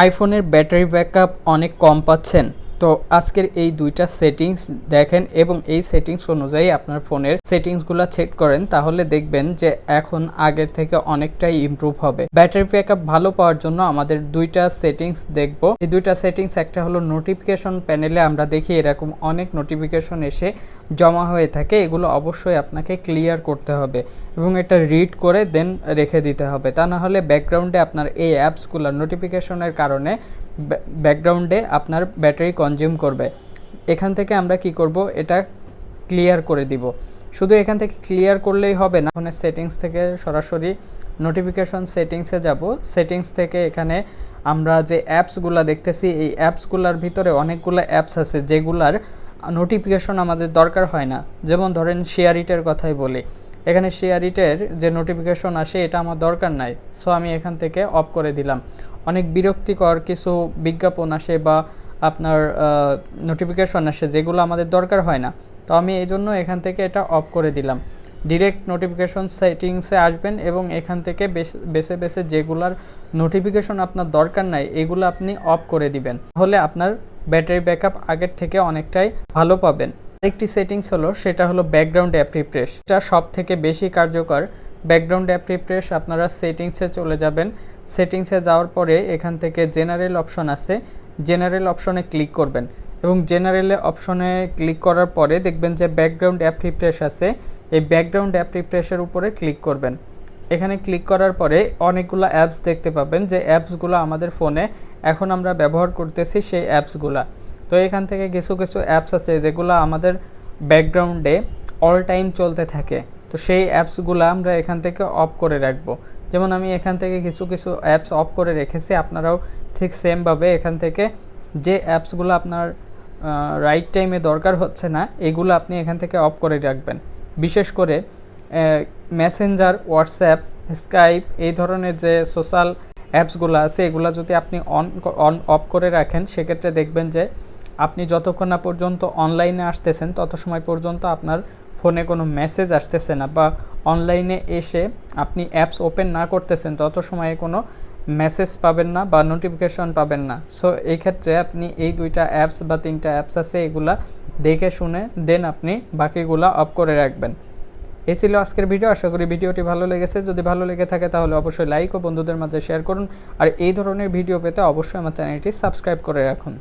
আইফোনের battery backup অনেক কম পাচ্ছেন। তো আজকের এই দুইটা সেটিংস দেখেন এবং এই সেটিংস অনুযায়ী আপনার ফোনের সেটিংসগুলো চেক করেন, তাহলে দেখবেন যে এখন আগের থেকে অনেকটাই ইমপ্রুভ হবে। ব্যাটারি ব্যাকআপ ভালো পাওয়ার জন্য আমাদের দুইটা সেটিংস দেখব। এই দুইটা সেটিংস একটা হলো নোটিফিকেশন প্যানেলে আমরা দেখি এরকম অনেক নোটিফিকেশন এসে জমা হয়ে থাকে, এগুলো অবশ্যই আপনাকে ক্লিয়ার করতে হবে এবং এটা রিড করে দেন রেখে দিতে হবে। তা না হলে ব্যাকগ্রাউন্ডে আপনার এই অ্যাপসগুলো নোটিফিকেশনের কারণে ব্যাকগ্রাউন্ডে আপনার ব্যাটারি কনজিউম করবে। এখান থেকে আমরা কি করব? এটা ক্লিয়ার করে দিব। শুধু এখান থেকে ক্লিয়ার করলেই হবে না। ফোনের সেটিংস থেকে সরাসরি নোটিফিকেশন সেটিংসে যাব। সেটিংস থেকে এখানে আমরা যে অ্যাপসগুলো দেখতেছি, এই অ্যাপসগুলোর ভিতরে অনেকগুলো অ্যাপস আছে যেগুলার নোটিফিকেশন আমাদের দরকার হয় না। যেমন ধরেন শেয়ারিটের কথাই বলি। এখানে শেয়ারিটের যে নোটিফিকেশন আসে, এটা আমার দরকার নাই। সো আমি এখান থেকে অফ করে দিলাম। অনেক বিরক্তিকর কিছু বিজ্ঞাপন আসে বা আপনার নোটিফিকেশন আসে, যেগুলো আমাদের দরকার হয় না। তো আমি এই জন্য এখান থেকে এটা অফ করে দিলাম। ডিরেক্ট নোটিফিকেশন সেটিংসে আসবেন এবং এখান থেকে বেছে বেছে যেগুলার নোটিফিকেশন আপনার দরকার নাই, এগুলো আপনি অফ করে দিবেন। তাহলে আপনার ব্যাটারি ব্যাকআপ আগের থেকে অনেকটাই ভালো পাবেন। আরেকটি সেটিংস হলো, সেটা হলো ব্যাকগ্রাউন্ড অ্যাপ রিফ্রেশ এটা সব থেকে বেশি কার্যকর। ব্যাকগ্রাউন্ড অ্যাপ রিফ্রেশ আপনারা সেটিংসে চলে যাবেন। সেটিংসে যাওয়ার পরে এখান থেকে জেনারেল অপশন আছে। জেনারেল অপশনে ক্লিক করবেন। এবং জেনারেলে অপশনে ক্লিক করার পরে দেখবেন যে ব্যাকগ্রাউন্ড অ্যাপ রিফ্রেশ আছে। এই ব্যাকগ্রাউন্ড অ্যাপ রিফ্রেশের উপরে ক্লিক করবেন। এখানে ক্লিক করার পরে অনেকগুলো অ্যাপস দেখতে পাবেন। যে অ্যাপসগুলো আমাদের ফোনে এখন আমরা ব্যবহার করতেছি, সেই অ্যাপসগুলা তো এখান থেকে কিছু কিছু অ্যাপস আছে যেগুলো আমাদের ব্যাকগ্রাউন্ডে অল টাইম চলতে থাকে। তো সেই অ্যাপসগুলো আমরা এখান থেকে অফ করে রাখব। যেমন আমি এখান থেকে কিছু কিছু অ্যাপস অফ করে রেখেছি, আপনারাও ঠিক সেমভাবে এখান থেকে যে অ্যাপসগুলো আপনার রাইট টাইমে দরকার হচ্ছে না, এগুলো আপনি এখান থেকে অফ করে রাখবেন। বিশেষ করে মেসেঞ্জার হোয়াটসঅ্যাপ স্কাইপ এই ধরনের যে সোশ্যাল অ্যাপসগুলো আছে, এগুলো যদি আপনি অন অন অফ করে রাখেন, সেক্ষেত্রে দেখবেন যে আপনি যতক্ষণ না পর্যন্ত অনলাইনে আসতেছেন তত সময় পর্যন্ত আপনার ফোনে কোনো মেসেজ আসতেছে না বা অনলাইনে এসে আপনি অ্যাপস ওপেন না করতেছেন তত সময়ে কোনো মেসেজ পাবেন না বা নোটিফিকেশন পাবেন না। সো এই ক্ষেত্রে আপনি এই দুইটা অ্যাপস বা তিনটা অ্যাপস আছে, এগুলা দেখে শুনে দেন আপনি বাকিগুলা অফ করে রাখবেন। এই ছিল আজকের ভিডিও আশা করি ভিডিওটি ভালো লেগেছে। যদি ভালো লেগে থাকে তাহলে অবশ্যই লাইক ও বন্ধুদের মাঝে শেয়ার করুন। আর এই ধরনের ভিডিও পেতে অবশ্যই আমার চ্যানেলটি সাবস্ক্রাইব করে রাখুন।